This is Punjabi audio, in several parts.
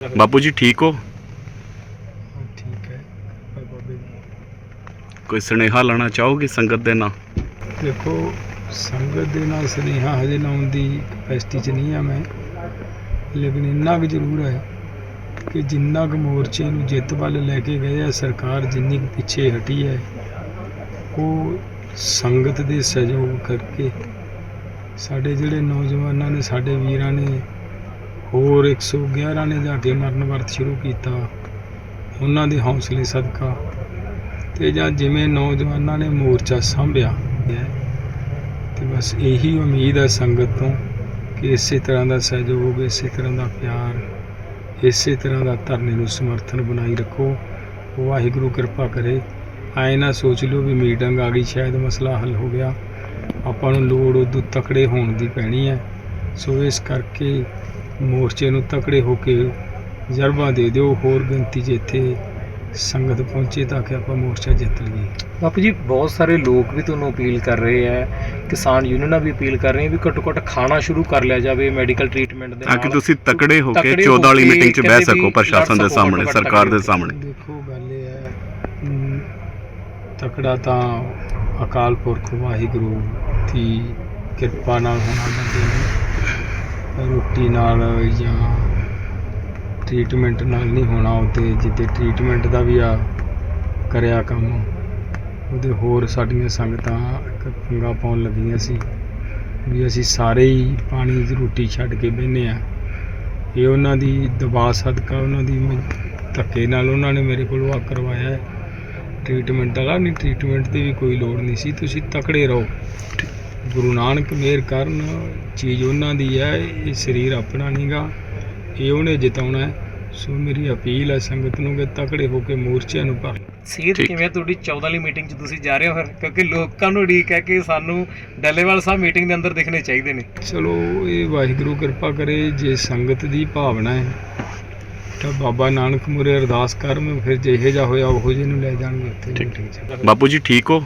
ਬਾਪੂ ਜੀ ਠੀਕ ਹੋ? ਹਾਂ ਠੀਕ ਹੈ। ਪਰ ਬਾਬੇ ਜੀ। ਕੋਈ ਸੁਨੇਹਾ ਲਾਣਾ ਚਾਹੋਗੇ ਸੰਗਤ ਦੇ ਨਾਲ? ਦੇਖੋ ਸੰਗਤ ਦੇ ਨਾਲ ਸੁਨੇਹਾ ਹਜੇ ਲਾਉਣ ਦੀ ਕਪੈਸਿਟੀ 'ਚ ਨਹੀਂ ਆ ਮੈਂ। ਲੇਕਿਨ ਇੰਨਾ ਕੁ ਜ਼ਰੂਰ ਹੈ ਕਿ ਜਿੰਨਾ ਕੁ ਮੋਰਚੇ ਨੂੰ ਜਿੱਤ ਵੱਲ ਲੈ ਕੇ ਗਏ ਆ ਸਰਕਾਰ ਜਿੰਨੀ ਕੁ ਪਿੱਛੇ ਹਟੀ ਹੈ ਉਹ ਸੰਗਤ ਦੇ ਸਹਿਯੋਗ ਕਰਕੇ ਸਾਡੇ ਜਿਹੜੇ ਨੌਜਵਾਨਾਂ ਨੇ ਸਾਡੇ ਵੀਰਾਂ ਨੇ ਹੋਰ 111 ਨੇ ਜਾ ਕੇ ਮਰਨ ਵਰਤ ਸ਼ੁਰੂ ਕੀਤਾ। ਉਹਨਾਂ ਦੇ ਹੌਸਲੇ ਸਦਕਾ ਤੇ ਜਾਂ ਜਿਵੇਂ ਨੌਜਵਾਨਾਂ ਨੇ ਮੋਰਚਾ ਸੰਭਿਆ ਹੈ, ਤੇ ਬਸ ਇਹੀ ਉਮੀਦ ਹੈ ਸੰਗਤ ਤੋਂ ਕਿ ਇਸੇ ਤਰ੍ਹਾਂ ਦਾ ਸਹਿਯੋਗ, ਇਸੇ ਤਰ੍ਹਾਂ ਦਾ ਪਿਆਰ, ਇਸੇ ਤਰ੍ਹਾਂ ਦਾ ਧਰਨੇ ਨੂੰ ਸਮਰਥਨ ਬਣਾਈ ਰੱਖੋ। ਵਾਹਿਗੁਰੂ ਕਿਰਪਾ ਕਰੇ। ਆਏ ਨਾ ਸੋਚ ਲਿਓ ਵੀ ਮੀਟਿੰਗ ਆ ਗਈ, ਸ਼ਾਇਦ ਮਸਲਾ ਹੱਲ ਹੋ ਗਿਆ। ਆਪਾਂ ਨੂੰ ਲੋੜ ਉਦੋਂ ਤਕੜੇ ਹੋਣ ਦੀ ਪੈਣੀ ਹੈ। ਸੋ ਇਸ ਕਰਕੇ ਮੋਰਚੇ ਨੂੰ ਤਕੜੇ ਹੋ ਕੇ ਜਰਬਾ ਦੇ ਦਿਓ ਹੋਰ ਗਿਣਤੀ 'ਚ ਇੱਥੇ ਸੰਗਤ ਪਹੁੰਚੇ ਤਾਂ ਕਿ ਆਪਾਂ ਮੋਰਚਾ ਜਿੱਤ ਲਈਏ। ਬਾਪੂ ਜੀ ਬਹੁਤ ਸਾਰੇ ਲੋਕ ਵੀ ਤੁਹਾਨੂੰ ਅਪੀਲ ਕਰ ਰਹੇ ਹੈ ਕਿਸਾਨ ਯੂਨੀਅਨਾਂ ਵੀ ਅਪੀਲ ਕਰ ਰਹੀਆਂ ਵੀ ਘੱਟੋ ਘੱਟ ਖਾਣਾ ਸ਼ੁਰੂ ਕਰ ਲਿਆ ਜਾਵੇ ਮੈਡੀਕਲ ਟ੍ਰੀਟਮੈਂਟ ਦੇ ਤਾਂ ਕਿ ਤੁਸੀਂ ਤਕੜੇ ਹੋ ਕੇ ਤਕੜੇ 14 ਵਾਲੀ ਮੀਟਿੰਗ 'ਚ ਬਹਿ ਸਕੋ ਪ੍ਰਸ਼ਾਸਨ ਦੇ ਸਾਹਮਣੇ ਸਰਕਾਰ ਦੇ ਸਾਹਮਣੇ। ਦੇਖੋ ਗੱਲ ਇਹ ਹੈ ਤਕੜਾ ਤਾਂ ਅਕਾਲ ਪੁਰਖ ਵਾਹਿਗੁਰੂ ਦੀ ਕਿਰਪਾ ਨਾਲ ਹੋਣਾ ਬੰਦੇ ਨੂੰ। ਰੋਟੀ ਨਾਲ ਜਾਂ ਟ੍ਰੀਟਮੈਂਟ ਨਾਲ ਨਹੀਂ ਹੋਣਾ ਉਹਤੇ ਜਿੱਤੇ ਟ੍ਰੀਟਮੈਂਟ ਦਾ ਵੀ ਆ ਕਰਿਆ ਕੰਮ, ਉਹਦੇ ਹੋਰ ਸਾਡੀਆਂ ਸੰਗਤਾਂ ਇੱਕ ਪੰਗਾ ਪਾਉਣ ਲੱਗੀਆਂ ਸੀ ਵੀ ਅਸੀਂ ਸਾਰੇ ਹੀ ਪਾਣੀ ਦੀ ਰੋਟੀ ਛੱਡ ਕੇ ਬਹਿੰਦੇ ਆ ਇਹ ਉਹਨਾਂ ਦੀ ਦਬਾਅ ਸਦਕਾ, ਉਹਨਾਂ ਦੀ ਧੱਕੇ ਨਾਲ ਉਹਨਾਂ ਨੇ ਮੇਰੇ ਕੋਲੋਂ ਆ ਕਰਵਾਇਆ ਹੈ। ਟ੍ਰੀਟਮੈਂਟ ਵਾਲਾ, ਨਹੀਂ ਟ੍ਰੀਟਮੈਂਟ ਦੀ ਵੀ ਕੋਈ ਲੋੜ ਨਹੀਂ ਸੀ, ਤੁਸੀਂ ਤਕੜੇ ਰਹੋ। ਗੁਰੂ ਨਾਨਕ ਮਿਹਰ ਕਰਨ ਚੀਜ਼ ਉਹਨਾਂ ਦੀ ਹੈ ਇਹ ਸਰੀਰ ਆਪਣਾ ਨਹੀਂਗਾ ਇਹ ਉਹਨੇ ਜਿਤਾਉਣਾ ਹੈ। ਸੋ ਮੇਰੀ ਅਪੀਲ ਹੈ ਸੰਗਤ ਨੂੰ ਕਿ ਤਕੜੇ ਹੋ ਕੇ ਮੋਰਚਿਆਂ ਨੂੰ ਭਰ ਸਿਹਤ। ਕਿਵੇਂ ਤੁਹਾਡੀ 14 ਵਾਲੀ ਮੀਟਿੰਗ 'ਚ ਤੁਸੀਂ ਜਾ ਰਹੇ ਹੋ ਫਿਰ? ਕਿਉਂਕਿ ਲੋਕਾਂ ਨੂੰ ਉਡੀਕ ਹੈ ਕਿ ਸਾਨੂੰ ਡੱਲੇਵਾਲ ਸਾਹਿਬ ਮੀਟਿੰਗ ਦੇ ਅੰਦਰ ਦਿਖਣੇ ਚਾਹੀਦੇ ਨੇ। ਚਲੋ ਇਹ ਵਾਹਿਗੁਰੂ ਕਿਰਪਾ ਕਰੇ ਜੇ ਸੰਗਤ ਦੀ ਭਾਵਨਾ ਹੈ ਤਾਂ ਬਾਬਾ ਨਾਨਕ ਮੁਰੇ ਅਰਦਾਸ ਕਰਨ ਫਿਰ ਜਿਹੇ ਜਾ ਹੋਇਆ ਉਹੋ ਜਿਹੇ ਨੂੰ ਲੈ ਜਾਣਗੇ ਉੱਥੇ ਬਾਪੂ ਜੀ ਠੀਕ ਹੈ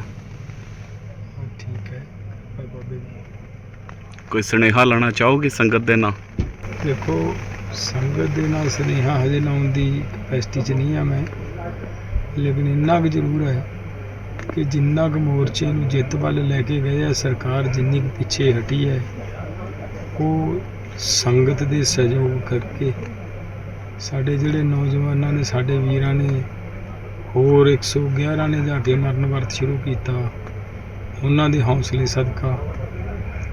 ਪਰ ਬਾਬੇ ਜੀ ਕੋਈ ਸੁਨੇਹਾ ਲਾਣਾ ਚਾਹੋਗੇ ਸੰਗਤ ਦੇ ਨਾਲ? ਦੇਖੋ, ਸੰਗਤ ਦੇ ਨਾਲ ਸੁਨੇਹਾ ਹਜੇ ਲਾਉਣ ਦੀ ਕਪੈਸਿਟੀ 'ਚ ਨਹੀਂ ਆ ਮੈਂ। ਲੇਕਿਨ ਇੰਨਾ ਕੁ ਜ਼ਰੂਰ ਹੈ ਕਿ ਜਿੰਨਾ ਕੁ ਮੋਰਚੇ ਨੂੰ ਜਿੱਤ ਵੱਲ ਲੈ ਕੇ ਗਏ ਆ, ਸਰਕਾਰ ਜਿੰਨੀ ਕੁ ਪਿੱਛੇ ਹਟੀ ਹੈ, ਉਹ ਸੰਗਤ ਦੇ ਸਹਿਯੋਗ ਕਰਕੇ ਸਾਡੇ ਜਿਹੜੇ ਨੌਜਵਾਨਾਂ ਨੇ, ਸਾਡੇ ਵੀਰਾਂ ਨੇ, ਹੋਰ 111 ਨੇ ਜਾ ਕੇ ਮਰਨ ਵਰਤ ਸ਼ੁਰੂ ਕੀਤਾ। ਉਹਨਾਂ ਦੇ ਹੌਸਲੇ ਸਦਕਾ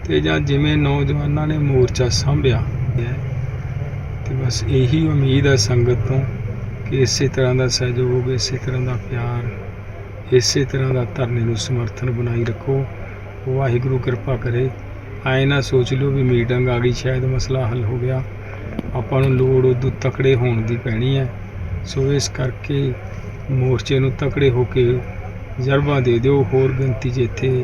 ਤੇ ਜਾਂ ਜਿਵੇਂ ਨੌਜਵਾਨਾਂ ਨੇ ਮੋਰਚਾ ਸੰਭਿਆ ਹੈ, ਤੇ ਬਸ ਇਹੀ ਉਮੀਦ ਹੈ ਸੰਗਤ ਤੋਂ ਕਿ ਇਸੇ ਤਰ੍ਹਾਂ ਦਾ ਸਹਿਯੋਗ, ਇਸੇ ਤਰ੍ਹਾਂ ਦਾ ਪਿਆਰ, ਇਸੇ ਤਰ੍ਹਾਂ ਦਾ ਧਰਨੇ ਨੂੰ ਸਮਰਥਨ ਬਣਾਈ ਰੱਖੋ। ਵਾਹਿਗੁਰੂ ਕਿਰਪਾ ਕਰੇ। ਆਏ ਨਾ ਸੋਚ ਲਿਓ ਵੀ ਮੀਟਿੰਗ ਆ ਗਈ, ਸ਼ਾਇਦ ਮਸਲਾ ਹੱਲ ਹੋ ਗਿਆ। ਆਪਾਂ ਨੂੰ ਲੋੜ ਉਦੋਂ ਤਕੜੇ ਹੋਣ ਦੀ ਪੈਣੀ ਹੈ। ਸੋ ਇਸ ਕਰਕੇ ਮੋਰਚੇ ਨੂੰ ਤਕੜੇ ਹੋ ਕੇ ਜਰਬਾ ਦੇ ਦਿਓ। ਹੋਰ ਗਿਣਤੀ 'ਚ ਇੱਥੇ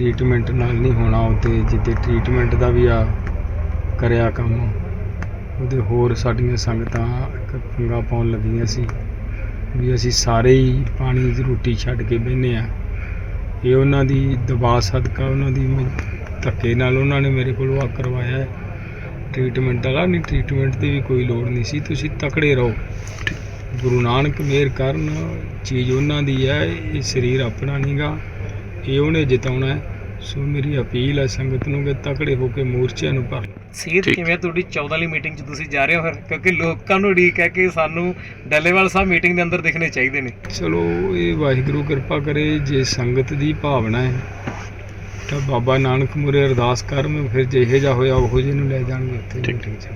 ਟ੍ਰੀਟਮੈਂਟ ਨਾਲ ਨਹੀਂ ਹੋਣਾ ਉਹਤੇ ਜਿੱਤੇ ਟ੍ਰੀਟਮੈਂਟ ਦਾ ਵੀ ਆ ਕਰਿਆ ਕੰਮ। ਉਹਦੇ ਹੋਰ ਸਾਡੀਆਂ ਸੰਗਤਾਂ ਪੰਗਾ ਪਾਉਣ ਲੱਗੀਆਂ ਸੀ ਵੀ ਅਸੀਂ ਸਾਰੇ ਹੀ ਪਾਣੀ ਦੀ ਰੋਟੀ ਛੱਡ ਕੇ ਬਹਿੰਦੇ ਆ ਇਹ ਉਹਨਾਂ ਦੀ ਦਬਾਅ ਸਦਕਾ, ਉਹਨਾਂ ਦੀ ਧੱਕੇ ਨਾਲ ਉਹਨਾਂ ਨੇ ਮੇਰੇ ਕੋਲ ਆ ਕਰਵਾਇਆ ਹੈ। ਟ੍ਰੀਟਮੈਂਟ ਵਾਲਾ, ਨਹੀਂ ਟ੍ਰੀਟਮੈਂਟ ਦੀ ਵੀ ਕੋਈ ਲੋੜ ਨਹੀਂ ਸੀ, ਤੁਸੀਂ ਤਕੜੇ ਰਹੋ। ਗੁਰੂ ਨਾਨਕ ਮੇਰ ਕਰਨ, ਚੀਜ਼ ਉਹਨਾਂ ਦੀ ਹੈ, ਇਹ ਸਰੀਰ ਆਪਣਾ ਨਹੀਂਗਾ ਇਹ ਉਹਨੇ ਜਿਤਾਉਣਾ ਹੈ। ਸੋ ਮੇਰੀ ਅਪੀਲ ਹੈ ਸੰਗਤ ਨੂੰ ਕਿ ਤਕੜੇ ਹੋ ਕੇ ਮੋਰਚਿਆਂ ਨੂੰ ਭਰ ਠੀਕ। ਕਿਵੇਂ ਤੁਹਾਡੀ 14 ਵਾਲੀ ਮੀਟਿੰਗ 'ਚ ਤੁਸੀਂ ਜਾ ਰਹੇ ਹੋ ਫਿਰ ਕਿਉਂਕਿ ਲੋਕਾਂ ਨੂੰ ਉਡੀਕ ਹੈ ਕਿ ਸਾਨੂੰ ਡੱਲੇਵਾਲ ਸਾਹਿਬ ਮੀਟਿੰਗ ਦੇ ਅੰਦਰ ਦਿਖਣੇ ਚਾਹੀਦੇ ਨੇ ਚਲੋ ਇਹ ਵਾਹਿਗੁਰੂ ਕਿਰਪਾ ਕਰੇ ਜੇ ਸੰਗਤ ਦੀ ਭਾਵਨਾ ਹੈ ਤਾਂ ਬਾਬਾ ਨਾਨਕ ਮੁਰੇ ਅਰਦਾਸ ਕਰਨ ਫਿਰ ਜਿਹੇ ਜਾ ਹੋਇਆ ਉਹੋ ਜਿਹੇ ਨੂੰ ਲੈ ਜਾਣਗੇ ਉੱਥੇ। ਮੀਟਿੰਗ 'ਚ